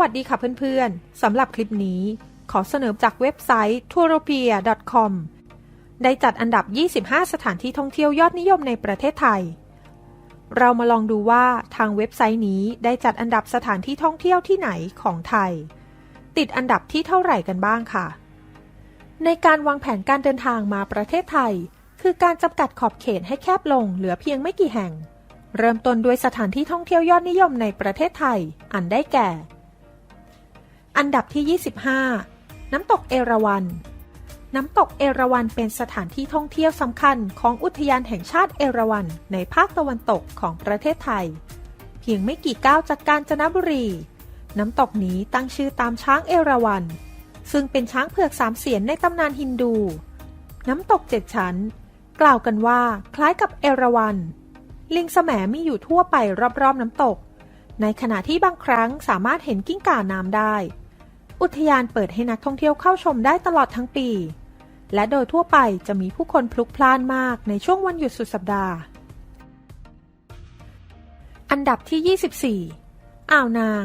วัสดีค่ะเพื่อนๆสำหรับคลิปนี้ ขอเสนอจากเว็บไซต์ touropia.com ได้จัดอันดับ 25 สถานที่ท่องเที่ยวยอดนิยมในประเทศไทย เรามาลองดูว่าทางเว็บไซต์นี้ได้จัดอันดับสถานที่ท่องเที่ยวที่ไหนของไทย ติดอันดับที่เท่าไหร่กันบ้างค่ะ ในการวางแผนการเดินทางมาประเทศไทย คือการจำกัดขอบเขตให้แคบลงเหลือเพียงไม่กี่แห่ง เริ่มต้นด้วยสถานที่ท่องเที่ยวยอดนิยมในประเทศไทย อันได้แก่ อันดับที่ 25 น้ำตกเอราวัณ น้ำตกเอราวัณเป็นสถานที่ท่องเที่ยวสำคัญของอุทยานแห่งชาติเอราวัณในภาคตะวันตกของประเทศไทย เพียงไม่กี่ก้าวจากกาญจนบุรี น้ำตกนี้ตั้งชื่อตามช้างเอราวัณ ซึ่งเป็นช้างเผือกสามเสียนในตำนานฮินดู น้ำตกเจ็ดชั้น กล่าวกันว่าคล้ายกับเอราวัณ ลิงแสมมีอยู่ทั่วไปรอบๆน้ำตก ในขณะที่บางครั้งสามารถเห็นกิ้งก่าน้ำได้ อุทยานเปิดให้นักท่องเที่ยวเข้าชมได้ตลอดทั้งปี และโดยทั่วไปจะมีผู้คนพลุกพล่านมากในช่วงวันหยุดสุดสัปดาห์ อันดับที่ 24 อ่าวนาง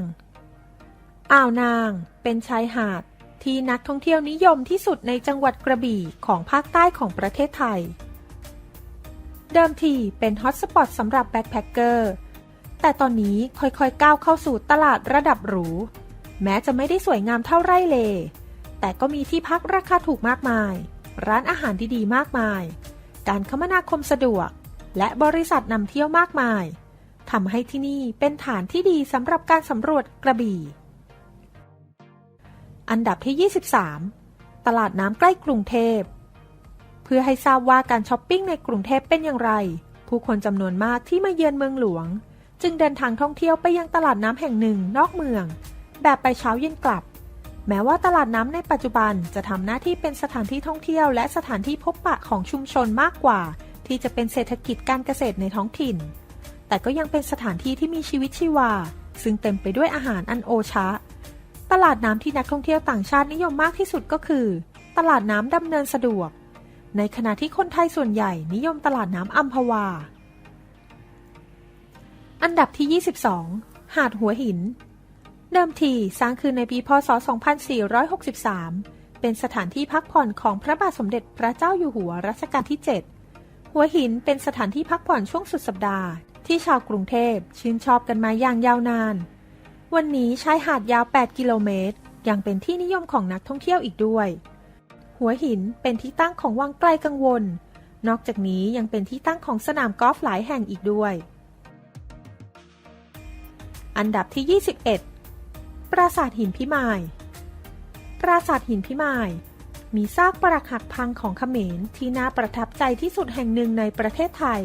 อ่าวนางเป็นชายหาดที่นักท่องเที่ยวนิยมที่สุดในจังหวัดกระบี่ของภาคใต้ของประเทศไทย เดิมทีเป็นฮอตสปอตสำหรับแบ็คแพคเกอร์ แต่ตอนนี้ค่อยๆก้าวเข้าสู่ตลาดระดับหรู แม้จะไม่ได้สวยงามเท่าไร่เล แต่ก็มีที่พักราคาถูกมากมาย ร้านอาหารดีๆ มากมาย การคมนาคมสะดวก และบริษัทนำเที่ยวมากมายทำให้ที่นี่เป็นฐานที่ดีสำหรับการสำรวจกระบี่ อันดับที่ 23 ตลาดน้ำใกล้กรุงเทพ เพื่อให้ทราบว่าการช้อปปิ้งในกรุงเทพเป็นอย่างไร ผู้คนจำนวนมากที่มาเยือนเมืองหลวง จึงเดินทางท่องเที่ยวไปยังตลาดน้ำแห่งหนึ่งนอกเมือง แบบไปเช้าเย็นกลับ แม้ว่าตลาดน้ำในปัจจุบันจะทำหน้าที่เป็นสถานที่ท่องเที่ยวและสถานที่พบปะของชุมชนมากกว่า ที่จะเป็นเศรษฐกิจการเกษตรในท้องถิ่น แต่ก็ยังเป็นสถานที่ที่มีชีวิตชีวา ซึ่งเต็มไปด้วยอาหารอันโอชะ ตลาดน้ำที่นักท่องเที่ยวต่างชาตินิยมมากที่สุดก็คือ ตลาดน้ำดำเนินสะดวก ในขณะที่คนไทยส่วนใหญ่นิยมตลาดน้ำอัมพวา อันดับที่ 22 หาดหัวหิน เดิมทีสร้างขึ้นในปีพศ 2463 เป็นสถานที่พักผ่อนของพระบาทสมเด็จพระเจ้าอยู่หัวรัชกาลที่ 7 หัวหินเป็นสถานที่พักผ่อนช่วงสุดสัปดาห์ ที่ชาวกรุงเทพชื่นชอบกันมาอย่างยาวนาน วันนี้ชายหาดยาว 8 กิโลเมตร ยังเป็นที่นิยมของนักท่องเที่ยวอีกด้วย หัวหินเป็นที่ตั้งของวังไกลกังวล นอกจากนี้ยังเป็นที่ตั้งของสนามกอล์ฟหลายแห่งอีกด้วย อันดับที่ 21 ราสาทหินพิมาย ปราสาทหินพิมาย มีซากปรักหักพังของเขมรที่น่าประทับใจที่สุดแห่งหนึ่งในประเทศไทย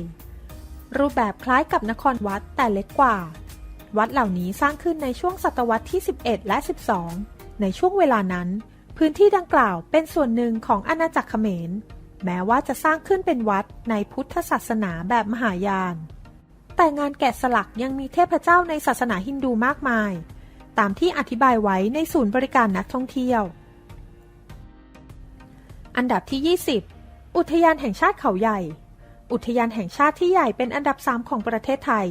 รูปแบบคล้ายกับนครวัดแต่เล็กกว่า วัดเหล่านี้สร้างขึ้นในช่วงศตวรรษที่ 11 และ 12 ในช่วงเวลานั้น พื้นที่ดังกล่าวเป็นส่วนหนึ่งของอาณาจักรเขมร แม้ว่าจะสร้างขึ้นเป็นวัดในพุทธศาสนาแบบมหายาน แต่งานแกะสลักยังมีเทพเจ้าในศาสนาฮินดูมากมาย ตามที่อธิบายไว้ในศูนย์บริการนักท่องเที่ยว อันดับที่ 20 อุทยานแห่งชาติเขาใหญ่ อุทยานแห่งชาติที่ใหญ่เป็นอันดับ 3 ของประเทศไทย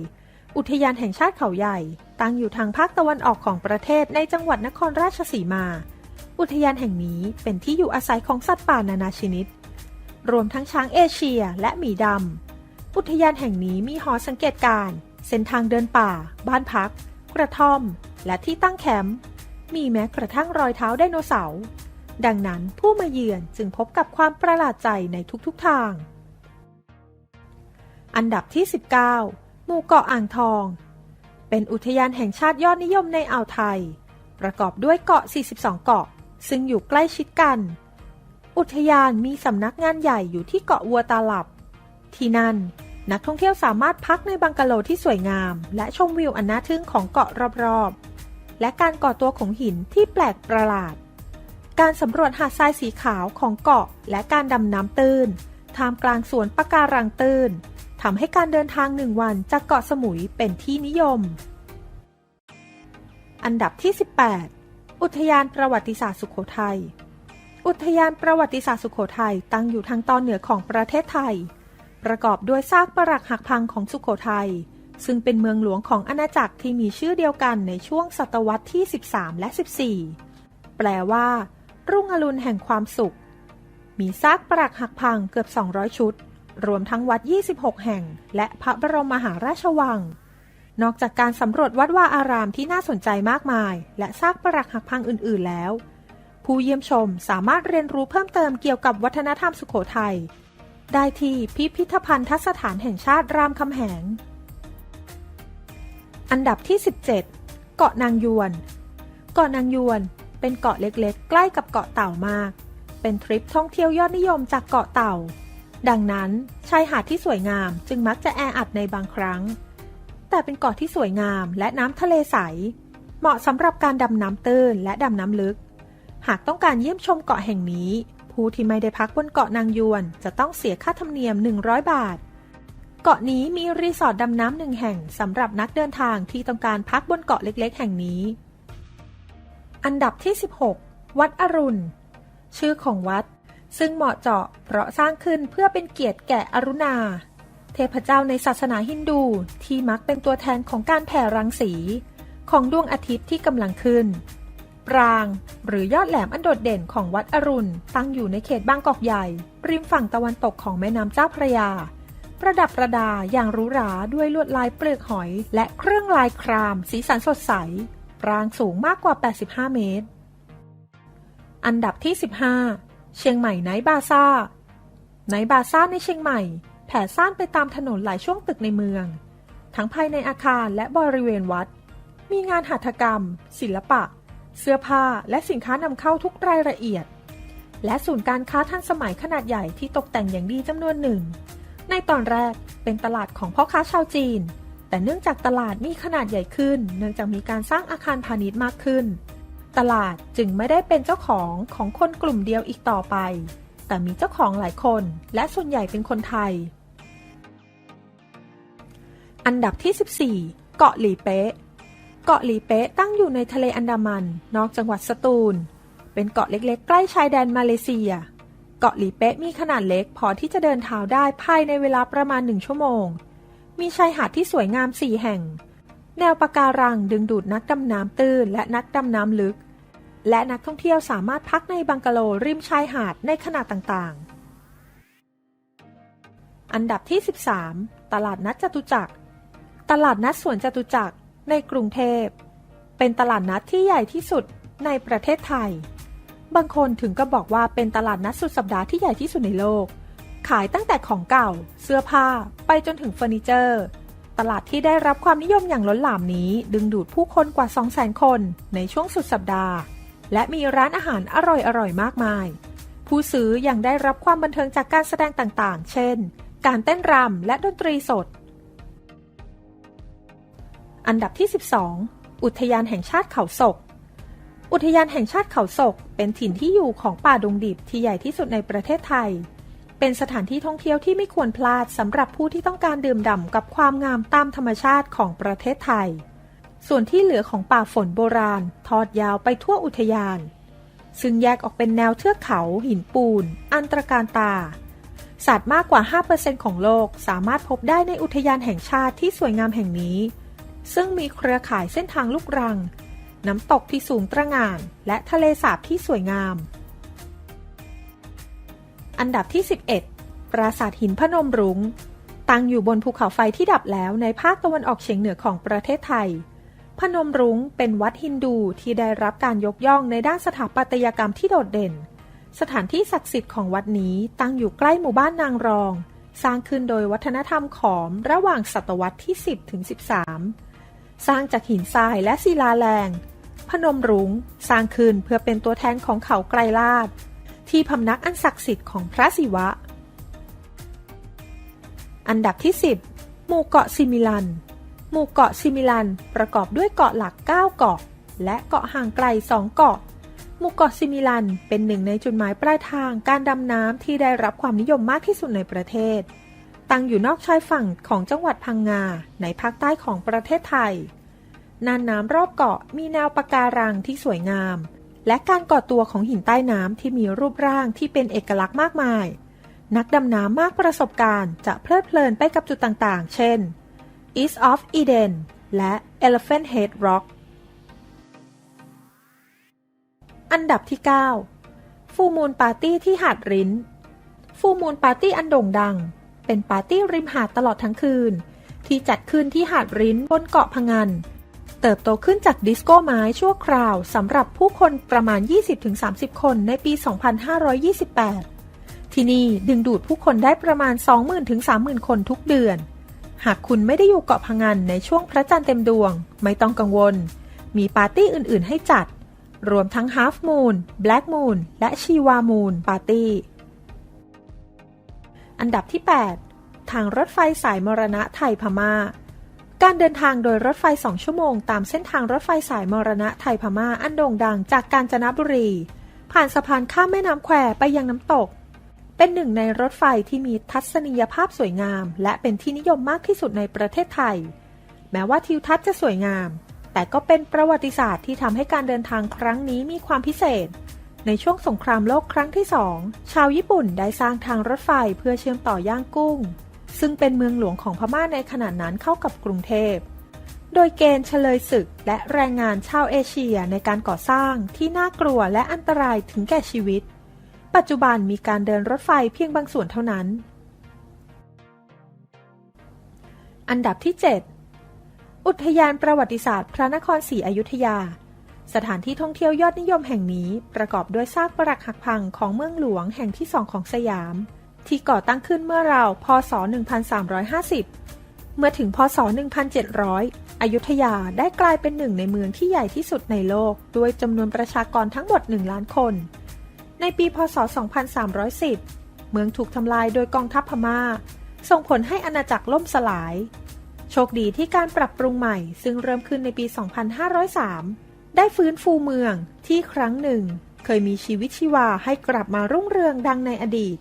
อุทยานแห่งชาติเขาใหญ่ ตั้งอยู่ทางภาคตะวันออกของประเทศในจังหวัดนครราชสีมา อุทยานแห่งนี้เป็นที่อยู่อาศัยของสัตว์ป่านานาชนิด รวมทั้งช้างเอเชียและหมีดำอุทยานแห่งนี้มีหอสังเกตการณ์เส้นทางเดินป่า บ้านพัก กระท่อม และที่ตั้งแคมป์มีแม้กระทั่งรอยเท้าไดโนเสาร์ ดังนั้นผู้มาเยือนจึงพบกับความประหลาดใจในทุกๆทาง อันดับที่ 19 หมู่เกาะอ่างทอง เป็นอุทยานแห่งชาติยอดนิยมในอ่าวไทย ประกอบด้วยเกาะ 42 เกาะ ซึ่งอยู่ใกล้ชิดกัน อุทยานมีสำนักงานใหญ่อยู่ที่เกาะวัวตาหลับ ที่นั่น นักท่องเที่ยวสามารถพักในบังกะโลที่สวยงาม และชมวิวอันน่าทึ่งของเกาะรอบๆ และการก่อตัวของหินที่แปลกประหลาด การสำรวจหาดทรายสีขาวของเกาะและการดำน้ำตื้นท่ามกลางสวนปะการังตื้นทำให้การเดินทางหนึ่งวันจากเกาะสมุยเป็นที่นิยม อันดับที่ 18 อุทยานประวัติศาสตร์สุโขทัย อุทยานประวัติศาสตร์สุโขทัยตั้งอยู่ทางตอนเหนือของประเทศไทย ประกอบด้วยซากปรักหักพังของสุโขทัย ซึ่งเป็นเมืองหลวงของอาณาจักรที่มีชื่อเดียวกันในช่วงศตวรรษที่ 13 และ 14 แปลว่า รุ่งอรุณแห่งความสุข มีซากปรักหักพังเกือบ 200 ชุด รวมทั้งวัด 26 แห่ง และพระบรมมหาราชวัง นอกจากการสำรวจวัดวาอารามที่น่าสนใจมากมาย และซากปรักหักพังอื่น ๆ แล้ว ผู้เยี่ยมชมสามารถเรียนรู้เพิ่มเติมเกี่ยวกับวัฒนธรรมสุโขทัย ได้ที่พิพิธภัณฑสถานแห่งชาติรามคำแหง อันดับที่ 17 เกาะนางยวน เกาะนางยวนเป็นเกาะเล็กๆ ใกล้กับเกาะเต่ามาก เป็นทริปท่องเที่ยวยอดนิยมจากเกาะเต่า ดังนั้นชายหาดที่สวยงามจึงมักจะแออัดในบางครั้ง แต่เป็นเกาะที่สวยงามและน้ำทะเลใส เหมาะสำหรับการดำน้ำตื้นและดำน้ำลึก หากต้องการเยี่ยมชมเกาะแห่งนี้ ผู้ที่ไม่ได้พักบนเกาะนางยวน จะต้องเสียค่าธรรมเนียม 100 บาท เกาะนี้มีรีสอร์ทดำน้ำหนึ่งแห่งสำหรับนักเดินทางที่ต้องการพักบนเกาะเล็กๆ แห่งนี้ อันดับที่ 16 วัดอรุณ ชื่อของวัด ซึ่งเหมาะเจาะเพราะสร้างขึ้นเพื่อเป็นเกียรติแก่อรุณา เทพเจ้าในศาสนาฮินดูที่มักเป็นตัวแทนของการแผ่รังสี ของดวงอาทิตย์ที่กำลังขึ้น ราง หรือยอดแหลมอันโดดเด่นของวัดอรุณ ตั้งอยู่ในเขตบางกอกใหญ่ ริมฝั่งตะวันตกของแม่น้ำเจ้าพระยา ประดับประดาอย่างหรูหราด้วยลวดลายเปลือกหอย และเครื่องลายคราม สีสันสดใส ปรางสูงมากกว่า 85 เมตร อันดับที่ 15 เชียงใหม่ไนบาซ่าไนบาซ่าในเชียงใหม่ แผ่ซ่านไปตามถนนหลายช่วงตึกในเมือง ทั้งภายในอาคารและบริเวณวัดมีงานหัตถกรรม ศิลปะ เสื้อผ้าและสินค้านำเข้าทุกรายละเอียด และศูนย์การค้าทันสมัยขนาดใหญ่ที่ตกแต่งอย่างดีจำนวนหนึ่ง ในตอนแรกเป็นตลาดของพ่อค้าชาวจีน แต่เนื่องจากตลาดมีขนาดใหญ่ขึ้น เนื่องจากมีการสร้างอาคารพาณิชย์มากขึ้น ตลาดจึงไม่ได้เป็นเจ้าของของคนกลุ่มเดียวอีกต่อไป แต่มีเจ้าของหลายคน และส่วนใหญ่เป็นคนไทย อันดับที่ 14 เกาะหลีเป๊ะ เกาะหลีเป๊ะตั้งอยู่ในทะเลอันดามัน นอกจังหวัดสตูล เป็นเกาะเล็กๆ ใกล้ชายแดนมาเลเซีย เกาะหลีเป๊ะมีขนาดเล็กพอที่จะเดินเท้าได้ภายในเวลาประมาณหนึ่งชั่วโมง มีชายหาดที่สวยงามสี่แห่ง แนวปะการังดึงดูดนักดำน้ำตื้นและนักดำน้ำลึก และนักท่องเที่ยวสามารถพักในบังกะโลริมชายหาดในขนาดต่างๆ อันดับที่ 13 ตลาดนัดจตุจักรตลาดนัดสวนจตุจักร ในกรุงเทพ เป็นตลาดนัดที่ใหญ่ที่สุดในประเทศไทย บางคนถึงก็บอกว่าเป็นตลาดนัดสุดสัปดาห์ที่ใหญ่ที่สุดในโลก ขายตั้งแต่ของเก่า เสื้อผ้าไปจนถึงเฟอร์นิเจอร์ ตลาดที่ได้รับความนิยมอย่างล้นหลามนี้ ดึงดูดผู้คนกว่า 200,000 คนในช่วงสุดสัปดาห์ และมีร้านอาหารอร่อยๆมากมาย ผู้ซื้อยังได้รับความบันเทิงจากการแสดงต่างๆ เช่น การเต้นรำและดนตรีสด อันดับที่ 12 อุทยานแห่งชาติเขาศก อุทยานแห่งชาติเขาศก เป็นถิ่นที่อยู่ของป่าดงดิบที่ใหญ่ที่สุดในประเทศไทย เป็นสถานที่ท่องเที่ยวที่ไม่ควรพลาดสำหรับผู้ที่ต้องการดื่มด่ำกับความงามตามธรรมชาติของประเทศไทย ส่วนที่เหลือของป่าฝนโบราณ ทอดยาวไปทั่วอุทยาน ซึ่งแยกออกเป็นแนวเทือกเขาหินปูน อันตรการตาสัตว์มากกว่า 5%ของโลกสามารถพบได้ในอุทยานแห่งชาติที่สวยงามแห่งนี้ ซึ่งมีเครือข่ายเส้นทางลูกรัง น้ำตกที่สูงตระหง่าน และทะเลสาบที่สวยงาม อันดับที่ 11 ปราสาทหินพนมรุง้ง ตั้งอยู่บนภูเขาไฟที่ดับแล้วในภาคตะวันออกเฉียงเหนือของประเทศไทย พนมรุ้งเป็นวัดฮินดูที่ได้รับการยกย่องในด้านสถาปัตยกรรมที่โดดเด่น สถานที่ศักดิ์สิทธิ์ของวัดนี้ตั้งอยู่ใกล้หมู่บ้านนางรองสร้างขึ้นโดยวัฒนธรรมขอมระหว่างศตวรรษที่ 10 ถึง 13 สร้างจากหินทรายและศิลาแรง พนมรุง้งสร้างขึ้นเพื่อเป็นตัวแทนของเขาไกรลาดที่พำนักอันศักดิ์สิทธิ์ของพระศิวะ อันดับที่ 10 หมู่เกาะซิมิลัน หมู่เกาะซิมิลันประกอบด้วยเกาะหลัก 9 เกาะ และเกาะห่างไกล 2 เกาะ หมู่เกาะซิมิลันเป็นหนึ่งในจุดหมายปลายทางการดำน้ำที่ได้รับความนิยมมากที่สุดในประเทศ ตั้งอยู่นอกชายฝั่งของจังหวัดพังงา ในภาคใต้ของประเทศไทยน่านน้ำรอบเกาะมีแนวปะการังที่สวยงาม และการก่อตัวของหินใต้น้ำที่มีรูปร่างที่เป็นเอกลักษณ์มากมาย นักดำน้ำมากประสบการณ์จะเพลิดเพลินไปกับจุดต่างๆ เช่น East of Eden และ Elephant Head Rock อันดับที่ 9 ฟูมูลปาร์ตี้ที่หาดรินฟูมูลปาร์ตี้อันโด่งดัง เป็นปาร์ตี้ริมหาดตลอดทั้งคืน ที่จัดขึ้นที่หาดริ้นบนเกาะพะงัน เติบโตขึ้นจากดิสโก้ไม้ชั่วคราวสำหรับผู้คนประมาณ 20-30 คนในปี 2528 ที่นี่ดึงดูดผู้คนได้ประมาณ 20,000-30,000 คนทุกเดือน หากคุณไม่ได้อยู่เกาะพะงันในช่วงพระจันทร์เต็มดวง ไม่ต้องกังวล มีปาร์ตี้อื่น ๆ ให้จัด รวมทั้ง Half Moon Black Moon และชีวามูนปาร์ตี้ อันดับที่ 8 ทางรถไฟสายมรณะไทยพมา่า การเดินทางโดยรถไฟ 2 ชั่วโมง ตามเส้นทางรถไฟสายมรณะไทยพม่าอันโด่งดังจากกาญจนบุรี ผ่านสะพานข้ามแม่น้ำแควไปยังน้ำตก เป็นหนึ่งในรถไฟที่มีทัศนียภาพสวยงาม และเป็นที่นิยมมากที่สุดในประเทศไทย แม้ว่าทิวทัศน์จะสวยงาม แต่ก็เป็นประวัติศาสตร์ที่ทำให้การเดินทางครั้งนี้มีความพิเศษ ในช่วงสงครามโลกครั้งที่สองชาวญี่ปุ่นได้สร้างทางรถไฟเพื่อเชื่อมต่อย่างกุ้ง ซึ่งเป็นเมืองหลวงของพม่าในขณะนั้นเข้ากับกรุงเทพ โดยเกณฑ์เฉลยศึกและแรงงานชาวเอเชียในการก่อสร้างที่น่ากลัวและอันตรายถึงแก่ชีวิต ปัจจุบันมีการเดินรถไฟเพียงบางส่วนเท่านั้น อันดับที่ 7 อุทยานประวัติศาสตร์พระนครศรีอยุธยา สถานที่ท่องเที่ยวยอดนิยมแห่งนี้ประกอบด้วยซากปรักหักพังของเมืองหลวงแห่งที่สองของสยาม ที่ก่อตั้งขึ้นเมื่อราวพศ 1350 เมื่อถึงพศ 1700 อยุธยาได้กลายเป็นหนึ่งในเมืองที่ใหญ่ที่สุดในโลก ด้วยจำนวนประชากรทั้งหมด 1 ล้านคน ในปีพศ 2310 เมืองถูกทำลายโดยกองทัพพม่า ส่งผลให้อาณาจักรล่มสลาย โชคดีที่การปรับปรุงใหม่ ซึ่งเริ่มขึ้นในปี 2503 ได้ฟื้นฟูเมืองที่ครั้งหนึ่ง เคยมีชีวิตชีวาให้กลับมารุ่งเรืองดังในอดีต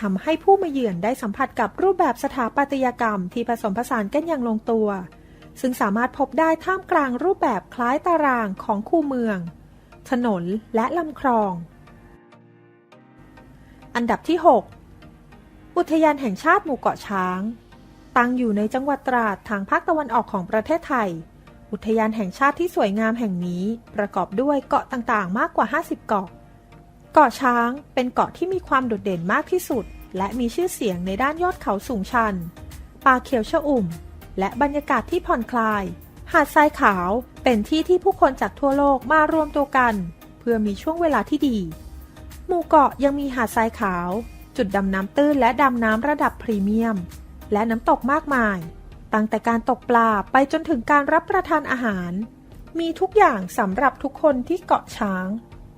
ทำให้ผู้มาเยือนได้สัมผัสกับรูปแบบสถาปัตยกรรมที่ผสมผสานกันอย่างลงตัว ซึ่งสามารถพบได้ท่ามกลางรูปแบบคล้ายตารางของคูเมือง ถนนและลำคลอง อันดับที่ 6 อุทยานแห่งชาติหมู่เกาะช้าง ตั้งอยู่ในจังหวัดตราดทางภาคตะวันออกของประเทศไทย อุทยานแห่งชาติที่สวยงามแห่งนี้ประกอบด้วยเกาะต่างๆ มากกว่า 50 เกาะ เกาะช้างเป็นเกาะที่มีความโดดเด่นมากที่สุด และมีชื่อเสียงในด้านยอดเขาสูงชัน ป่าเขียวชอุ่ม และบรรยากาศที่ผ่อนคลาย หาดทรายขาวเป็นที่ที่ผู้คนจากทั่วโลกมารวมตัวกัน เพื่อมีช่วงเวลาที่ดี หมู่เกาะยังมีหาดทรายขาว จุดดำน้ำตื้นและดำน้ำระดับพรีเมียม และน้ำตกมากมาย ตั้งแต่การตกปลาไปจนถึงการรับประทานอาหาร มีทุกอย่างสำหรับทุกคนที่เกาะช้าง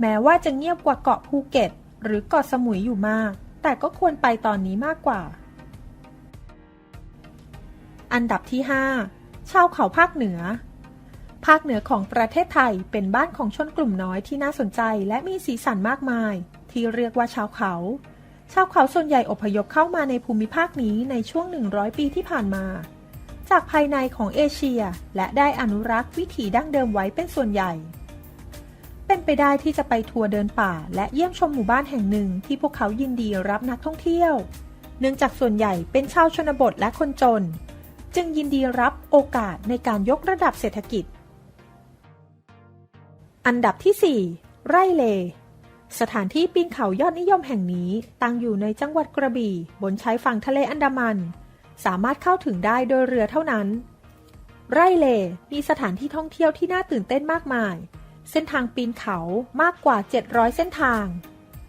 แม้ว่าจะเงียบกว่าเกาะภูเก็ต หรือเกาะสมุยอยู่มาก แต่ก็ควรไปตอนนี้มากกว่า อันดับที่ 5 ชาวเขาภาคเหนือ ภาคเหนือของประเทศไทยเป็นบ้านของชนกลุ่มน้อยที่น่าสนใจและมีสีสันมากมาย ที่เรียกว่าชาวเขาชาวเขาส่วนใหญ่อพยพเข้ามาในภูมิภาคนี้ในช่วง 100 ปีที่ผ่านมา จากภายในของเอเชีย และได้อนุรักษ์วิถีดั้งเดิมไว้เป็นส่วนใหญ่ เป็นไปได้ที่จะไปทัวร์เดินป่า และเยี่ยมชมหมู่บ้านแห่งหนึ่งที่พวกเขายินดีรับนักท่องเที่ยว เนื่องจากส่วนใหญ่เป็นชาวชนบทและคนจน จึงยินดีรับโอกาสในการยกระดับเศรษฐกิจ อันดับที่ 4 ไร่เลสถานที่ปีนเขายอดนิยมแห่งนี้ตั้งอยู่ในจังหวัดกระบี่ บนชายฝั่งทะเลอันดามัน สามารถเข้าถึงได้โดยเรือเท่านั้น ไร่เลมีสถานที่ท่องเที่ยวที่น่าตื่นเต้นมากมาย เส้นทางปีนเขามากกว่า 700 เส้นทาง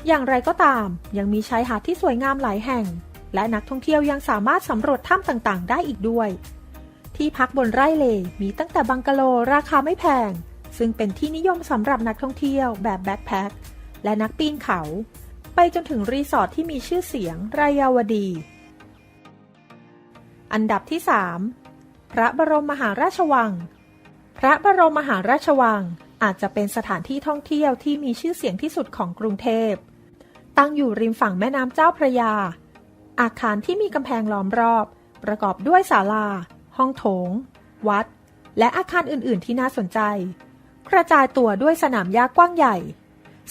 อย่างไรก็ตามยังมีชายหาดที่สวยงามหลายแห่ง และนักท่องเที่ยวยังสามารถสำรวจถ้ำต่างๆ ได้อีกด้วย ที่พักบนไร่เลมีตั้งแต่บังกะโลราคาไม่แพง ซึ่งเป็นที่นิยมสำหรับนักท่องเที่ยวแบบแบ็คแพ็คและนักปีนเขา ไปจนถึงรีสอร์ทที่มีชื่อเสียงรายาวดี อันดับที่ 3 พระบรมมหาราชวัง พระบรมมหาราชวังอาจจะเป็นสถานที่ท่องเที่ยวที่มีชื่อเสียงที่สุดของกรุงเทพ ตั้งอยู่ริมฝั่งแม่น้ำเจ้าพระยา อาคารที่มีกำแพงล้อมรอบ ประกอบด้วยศาลา ห้องโถง วัด และอาคารอื่น ๆ ที่น่าสนใจ กระจายตัวด้วยสนามหญ้ากว้างใหญ่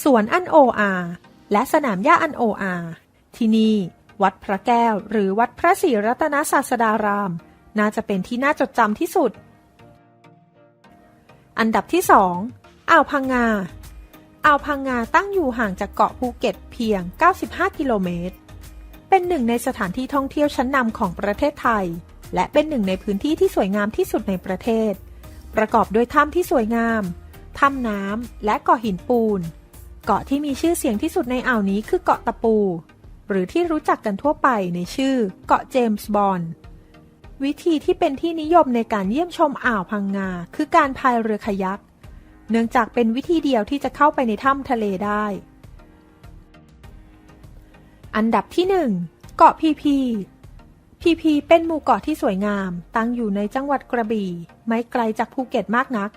สวนอันโออาและสนามหญ้าอันโออาที่นี่ วัดพระแก้ว หรือวัดพระศรีรัตนศาสดาราม น่าจะเป็นที่น่าจดจำที่สุด อันดับที่ 2อ่าวพังงาอ่าวพังงาตั้งอยู่ห่างจากเกาะภูเก็ตเพียง 95 กิโลเมตร เป็นหนึ่งในสถานที่ท่องเที่ยวชั้นนำของประเทศไทย และเป็นหนึ่งในพื้นที่ที่สวยงามที่สุดในประเทศ ประกอบด้วยถ้ำที่สวยงาม ถ้ำน้ำและเกาะหินปูน เกาะที่มีชื่อเสียงที่สุดในอ่าวนี้คือเกาะตะปู หรือที่รู้จักกันทั่วไปในชื่อเกาะเจมส์บอนด์วิธีที่เป็นที่นิยมในการเยี่ยมชมอ่าวพังงา คือการพายเรือคายัก เนื่องจากเป็นวิธีเดียวที่จะเข้าไปในถ้ำทะเลได้ อันดับที่ 1 เกาะพีพี พีพีเป็นหมู่เกาะที่สวยงาม ตั้งอยู่ในจังหวัดกระบี่ ไม่ไกลจากภูเก็ตมากนัก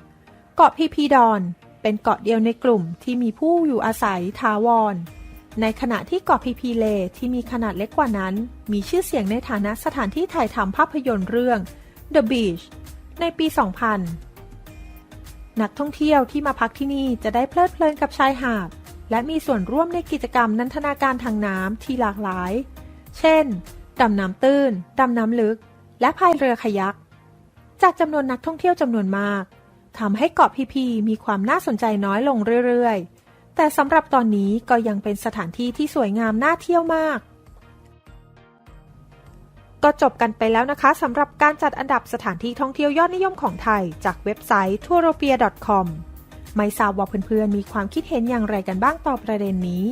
เกาะพีพีดอน เป็นเกาะเดียวในกลุ่มที่มีผู้อยู่อาศัยทาวร ในขณะที่เกาะพีพีเลที่มีขนาดเล็กกว่านั้น มีชื่อเสียงในฐานะสถานที่ถ่ายทำภาพยนตร์เรื่อง The Beach ในปี 2000 นักท่องเที่ยวที่มาพักที่นี่จะได้เพลิดเพลินกับชายหาด และมีส่วนร่วมในกิจกรรมนันทนาการทางน้ำที่หลากหลาย เช่น ดำน้ำตื้น ดำน้ำลึก และพายเรือคายัก จากจำนวนนักท่องเที่ยวจำนวนมากทำให้เกาะพีพีมีความน่าสนใจน้อยลงเรื่อยๆ แต่สำหรับตอนนี้ก็ยังเป็นสถานที่ที่สวยงามน่าเที่ยวมาก ก็จบกันไปแล้วนะคะสำหรับการจัดอันดับสถานที่ท่องเที่ยวยอดนิยมของไทย จากเว็บไซต์ touropia.com ไม่ทราบว่าเพื่อนๆมีความคิดเห็นอย่างไรกันบ้างต่อประเด็นนี้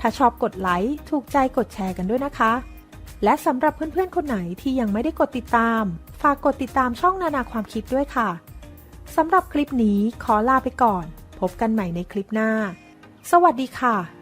ถ้าชอบกดไลค์ถูกใจกดแชร์กันด้วยนะคะ และสำหรับเพื่อนๆคนไหนที่ยังไม่ได้กดติดตาม ฝากกดติดตามช่องนานาความคิดด้วยค่ะสำหรับคลิปนี้ขอลาไปก่อน พบกันใหม่ในคลิปหน้า สวัสดีค่ะ